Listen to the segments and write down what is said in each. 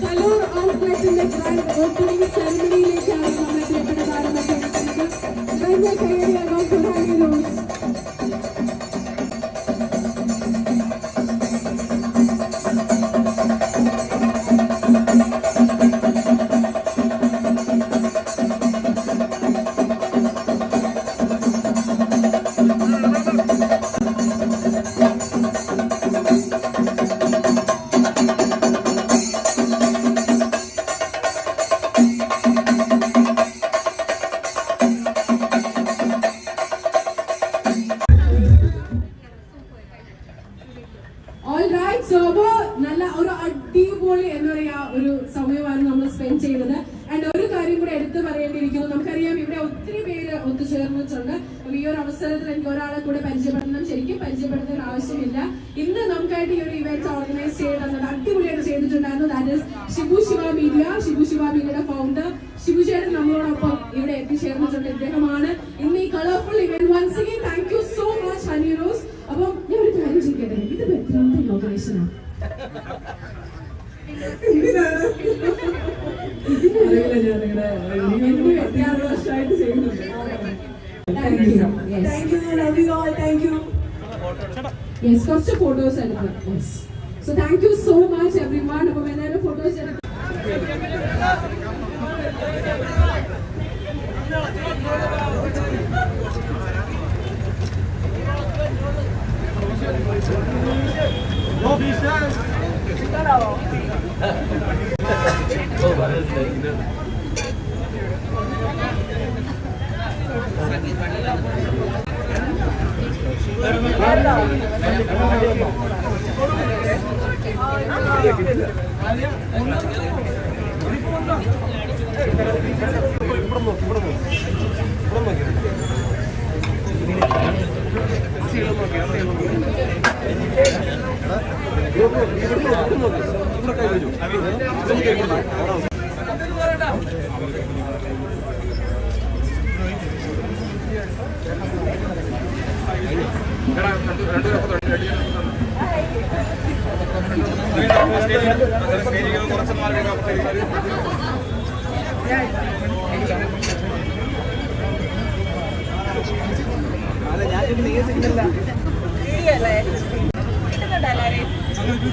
Talur All Pleasant Drive opening ceremony. So അപ്പോ നല്ല ഒരു അടിപൊളി എന്താ പറയാ ഒരു സമയമാണ് നമ്മൾ സ്പെൻഡ് ചെയ്തത് ആൻഡ് ഒരു കാര്യം കൂടെ എടുത്തു പറയേണ്ടിയിരിക്കുന്നു. നമുക്കറിയാം ഇവിടെ ഒത്തിരി പേര് ഒത്തുചേർന്നിട്ടുണ്ട്. ഈ ഒരു അവസരത്തിൽ എനിക്ക് ഒരാളെ കൂടെ പരിചയപ്പെടണം. ശരിക്കും പരിചയപ്പെടുത്തേണ്ട ആവശ്യമില്ല. ഇന്ന് നമുക്കായിട്ട് ഈ ഒരു ഇവന്റ് ഓർഗനൈസ് ചെയ്തത് അടിപൊളിയായിട്ട് ചെയ്തിട്ടുണ്ടായിരുന്നു. That is Shibu Siva media Shibu Siva മീഡിയയുടെ ഫൗണ്ടർ ഷിബു ചേട്ടൻ നമ്മളോടൊപ്പം ഇവിടെ എത്തിച്ചേർന്നിട്ടുണ്ട്. ഇദ്ദേഹമാണ് ഇന്ന് ഈ colourful event once again thank you so much Honey Rose അപ്പം ഞാൻ ഒരു കാര്യം ചെയ്യട്ടെ യെസ് കുറച്ച് ഫോട്ടോസ് എടുക്കാം. So thank you so much everyone അപ്പൊ എന്തായാലും ഫോട്ടോസ് എടുക്കാം. അങ്ങോട്ട് പോയില്ലേ ചേച്ചി കൈ വണ്ടി പിടിച്ചോ വണ്ടി പിടിച്ചോ റെഡിയാണ്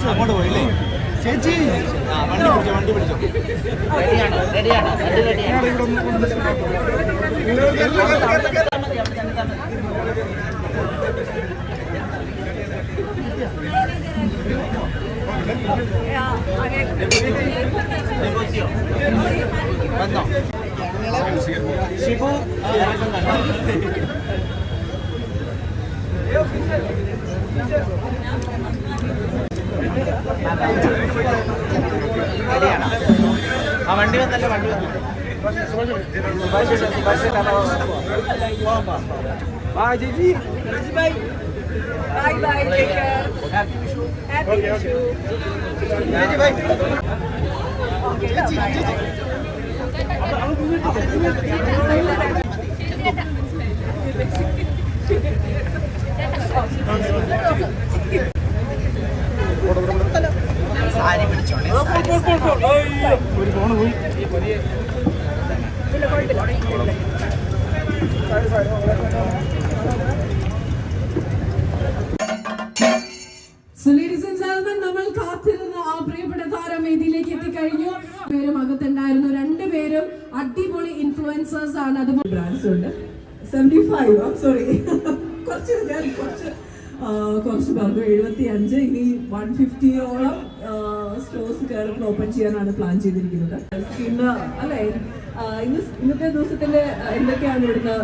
റെഡിയാണ് വണ്ടി റെഡിയാണ് വന്നോ ഷിബു റെഡിയാണ് ആ വണ്ടി വന്നല്ലേ വണ്ടി വന്നു ആ ചേച്ചി Bye bye, take care. Happy Vishu. ചേച്ചി ബൈ Okay, bye. സാരി പിടിച്ചോളെ ഒരു ഫോണ് പോയി And gentlemen, നമ്മൾ കാത്തിരുന്ന ആ പ്രിയപ്പെട്ട താരം വേദിയിലേക്ക് എത്തിക്കഴിഞ്ഞു. പേരും അകത്തുണ്ടായിരുന്നു. രണ്ടുപേരും അടിപൊളി ഇൻഫ്ലുവൻസേഴ്സ് ആണ്. അതുപോലെ ബ്രാൻഡ്സ് ഉണ്ട്. സെവന്റി ഫൈവ് സോറി കുറച്ച് ഞാൻ കുറച്ച് കുറച്ച് പറഞ്ഞു. എഴുപത്തി അഞ്ച് ഇനി വൺ ഫിഫ്റ്റിയോളം സ്റ്റോഴ്സ് കയറിട്ട് ഓപ്പൺ ചെയ്യാനാണ് പ്ലാൻ ചെയ്തിരിക്കുന്നത്. ഇന്ന് അല്ലെ? ഇന്ന് ഇന്നത്തെ ദിവസത്തിന്റെ എന്തൊക്കെയാണ് ഇവിടുന്ന്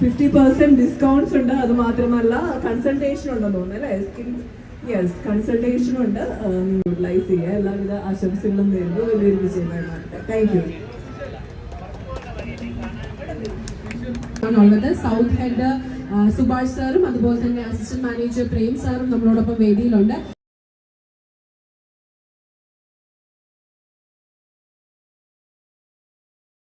ഫിഫ്റ്റി പെർസെന്റ് ഡിസ്കൗണ്ട്സ് ഉണ്ട്. അത് മാത്രമല്ല കൺസൾട്ടേഷൻ ഉണ്ടെന്ന് തോന്നുന്നു അല്ലേ? സ്കിൻ യെസ് കൺസൾട്ടേഷനും ഉണ്ട്. യൂട്ടിലൈസ് ചെയ്യുക എല്ലാവിധ ആശംസകളും നേരിടും വലിയൊരു വിജയമായി മാറട്ടെ താങ്ക് യു ആണുള്ളത് സൗത്ത് ഹെഡ് സുഭാഷ് സാറും അതുപോലെ തന്നെ അസിസ്റ്റന്റ് മാനേജർ പ്രേം സാറും നമ്മളോടൊപ്പം വേദിയിലുണ്ട്.